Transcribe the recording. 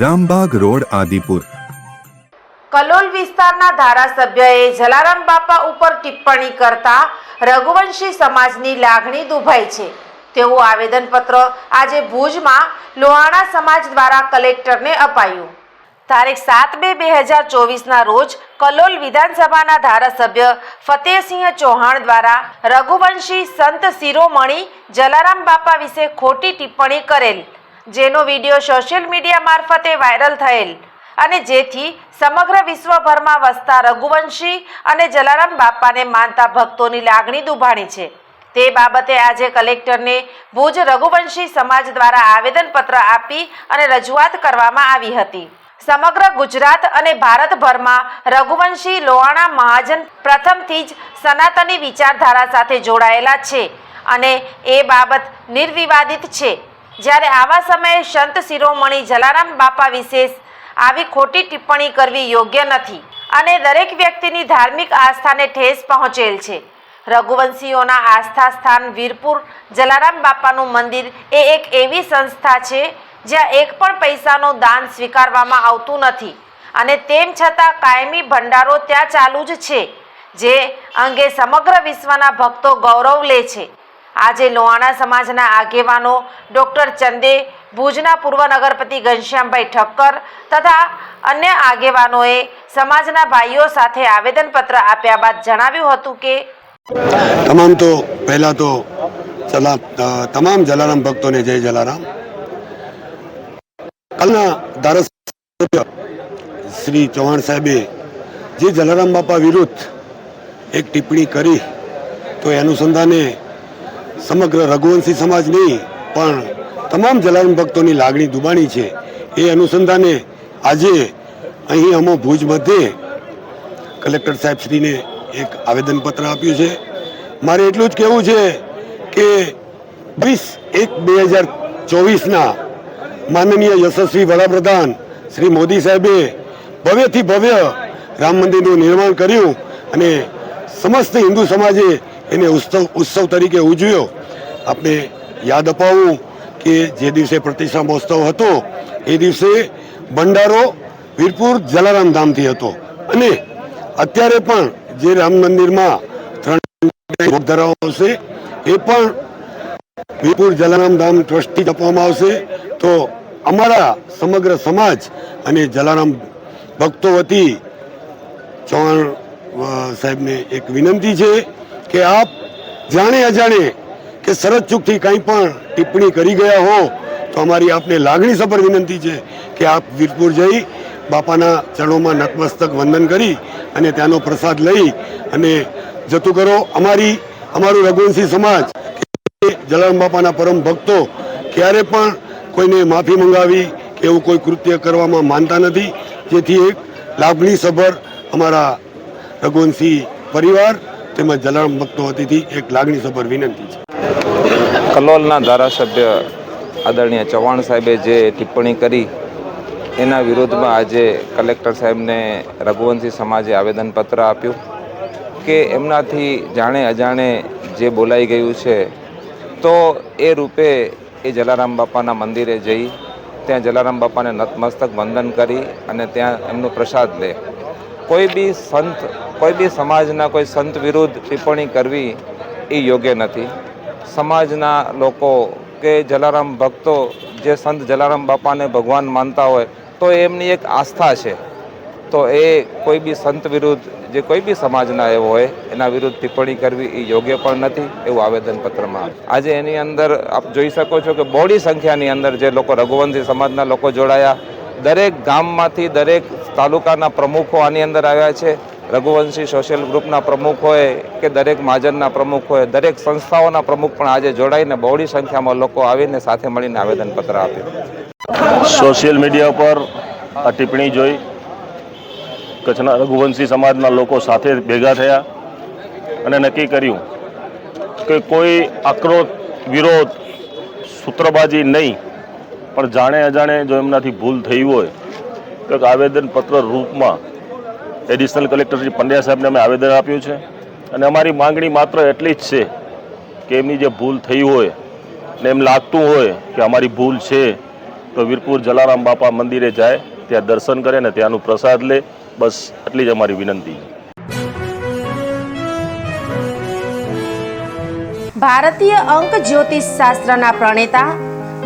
Rambagh road, Adipur. Kalol વિસ્તારના ધારાસભ્યએ જલારામ બાપા ઉપર ટિપ્પણી કરતા રઘુવંશી સમાજની લાગણી દુભાઈ છે. તેવું આવેદનપત્ર આજે ભુજમાં લોહાણા સમાજ દ્વારા કલેક્ટરને અપાયું. તારીખ સાત બે બે હજાર ચોવીસના રોજ કલોલ વિધાનસભાના ધારાસભ્ય ફતેહસિંહ ચૌહાણ દ્વારા રઘુવંશી સંત શિરોમણી જલારામ બાપા વિશે ખોટી ટિપ્પણી કરેલ. જેનો વીડિયો સોશિયલ મીડિયા મારફતે વાયરલ થયેલ. અને જેથી સમગ્ર વિશ્વભરમાં વસતા રઘુવંશી અને જલારામ બાપાને માનતા ભક્તોની લાગણી દુભાણી છે. તે બાબતે આજે કલેક્ટરને ભુજ રઘુવંશી સમાજ દ્વારા આવેદનપત્ર આપી અને રજૂઆત કરવામાં આવી હતી. સમગ્ર ગુજરાત અને ભારતભરમાં રઘુવંશી લોહાણા મહાજન પ્રથમથી જ સનાતની વિચારધારા સાથે જોડાયેલા છે અને એ બાબત નિર્વિવાદિત છે. જ્યારે આવા સમયે સંત શિરોમણી જલારામ બાપા વિશેષ આવી ખોટી ટિપ્પણી કરવી યોગ્ય નથી અને દરેક વ્યક્તિની ધાર્મિક આસ્થાને ઠેસ પહોંચેલ છે. રઘુવંશીઓના આસ્થા સ્થાન વીરપુર જલારામ બાપાનું મંદિર એ એક એવી સંસ્થા છે જ્યાં એક પણ પૈસાનું દાન સ્વીકારવામાં આવતું નથી અને તેમ છતાં કાયમી ભંડારો ત્યાં ચાલુ જ છે, જે અંગે સમગ્ર વિશ્વના ભક્તો ગૌરવ લે છે. આજે લોહાણા સમાજના આગેવાનો ડૉક્ટર ચંદે, ભુજના પૂર્વ નગરપતિ ઘનશ્યામભાઈ ઠક્કર તથા અન્ય આગેવાનોએ સમાજના ભાઈઓ સાથે આવેદનપત્ર આપ્યા બાદ જણાવ્યું હતું કે તમામ તો પહેલાં તો તમામ જલારામ ભક્તોને જય જલારામ. કાલના ધારાસભ્ય શ્રી ચૌહાણ સાહેબે જે જલારામ બાપા વિરુદ્ધ એક ટિપ્પણી કરી, તો એ અનુસંધાને સમગ્ર રઘુવંશી સમાજ નહીં, પણ તમામ જલારામ ભક્તોની લાગણી દુબાણી છે. એ અનુસંધાને આજે અહીં અમો ભુજ મધ્યે કલેક્ટર સાહેબશ્રીને એક આવેદનપત્ર આપ્યું છે. મારે એટલું જ કહેવું છે કે વીસ એક બે હજાર ચોવીસના માનનીય યશસ્વી વડાપ્રધાન શ્રી મોદી સાહેબે ભવ્યથી ભવ્ય રામ મંદિરનું નિર્માણ કર્યું અને સમસ્ત હિન્દુ સમાજે એને ઉત્સવ ઉત્સવ તરીકે ઉજવ્યો. આપણે યાદ અપાવું કે જે દિવસે પ્રતિષ્ઠા મહોત્સવ હતો, એ દિવસે ભંડારો વીરપુર જલારામ ધામથી હતો. અને અત્યારે પણ જે રામ મંદિરમાં ત્રણ ધરાવો આવશે, એ પણ વીરપુર જલારામ ધામ ટ્રસ્ટથી આપવામાં આવશે. તો અમારા સમગ્ર સમાજ અને જલારામ ભક્તો વતી ચૌહાણ સાહેબને એક વિનંતી છે કે આપ જાણે અજાણે કે સરહદ ચૂકથી કંઈ પણ ટિપ્પણી કરી ગયા હો, તો અમારી આપને લાગણીસભર વિનંતી છે કે આપ વીરપુર જઈ બાપાના ચરણોમાં નતમસ્તક વંદન કરી અને ત્યાંનો પ્રસાદ લઈ અને જતું કરો. અમારી, અમારું રઘુવંશી સમાજ જલારામ બાપાના પરમ ભક્તો ક્યારે પણ કોઈને માફી મંગાવી કે એવું કોઈ કૃત્ય કરવામાં માનતા નથી. જેથી એક લાગણીસભર અમારા રઘુવંશી પરિવાર તેમજ જલારામ ભક્તો વતીથી એક લાગણીસભર વિનંતી છે. કલોલના ધારાસભ્ય આદરણીય ચૌહાણ સાહેબે જે ટિપ્પણી કરી, એના વિરોધમાં આજે કલેક્ટર સાહેબને રઘુવંશી સમાજે આવેદનપત્ર આપ્યું કે એમનાથી જાણે અજાણે જે બોલાઈ ગયું છે, તો એ રૂપે એ જલારામ બાપાના મંદિરે જઈ, ત્યાં જલારામ બાપાને નતમસ્તક વંદન કરી અને ત્યાં એમનો પ્રસાદ લે. કોઈ બી સંત, કોઈ બી સમાજના કોઈ સંત વિરુદ્ધ ટિપ્પણી કરવી એ યોગ્ય નથી. સમાજના લોકો કે જલારામ ભક્તો, જે સંત જલારામ બાપાને ભગવાન માનતા હોય, તો એમની એક આસ્થા છે. તો એ કોઈ બી સંત વિરુદ્ધ, જે કોઈ બી સમાજના એવો હોય, એના વિરુદ્ધ ટિપ્પણી કરવી એ યોગ્ય પણ નથી એવું આવેદનપત્રમાં. આજે એની અંદર આપ જોઈ શકો છો કે બોડી સંખ્યાની અંદર જે લોકો રઘુવંશી સમાજના લોકો જોડાયા દરેક ગામમાંથી દરેક તાલુકાના પ્રમુખો આની અંદર આવ્યા છે. રઘુવંશી સોશિયલ ગ્રુપના પ્રમુખ હોય કે દરેક મહાજનના પ્રમુખ હોય દરેક સંસ્થાઓના પ્રમુખ પણ આજે જોડાઈને બહોળી સંખ્યામાં લોકો આવીને સાથે મળીને આવેદનપત્ર આપ્યું. સોશિયલ મીડિયા ઉપર આ ટિપ્પણી જોઈ. કચ્છના રઘુવંશી સમાજના લોકો સાથે ભેગા થયા અને નક્કી કર્યું કે કોઈ આક્રોશ, વિરોધ, સૂત્રબાજી નહીં પણ જાણે અજાણે જો એમનાથી ભૂલ થઈ હોય, તો એક આવેદનપત્ર રૂપમાં એડિશનલ કલેક્ટર શ્રી પંડ્યા સાહેબને અમે આવેદન આપ્યું છે. અને અમારી માંગણી માત્ર એટલી જ છે કે એમની જે ભૂલ થઈ હોય ને એમ લાગતું હોય કે અમારી ભૂલ છે, તો વીરપુર જલારામ બાપા મંદિરે જાય, ત્યાં દર્શન કરે ને ત્યાંનું પ્રસાદ લે. બસ એટલી જ અમારી વિનંતી ભારતીય અંક જ્યોતિષ શાસ્ત્રના પ્રણેતા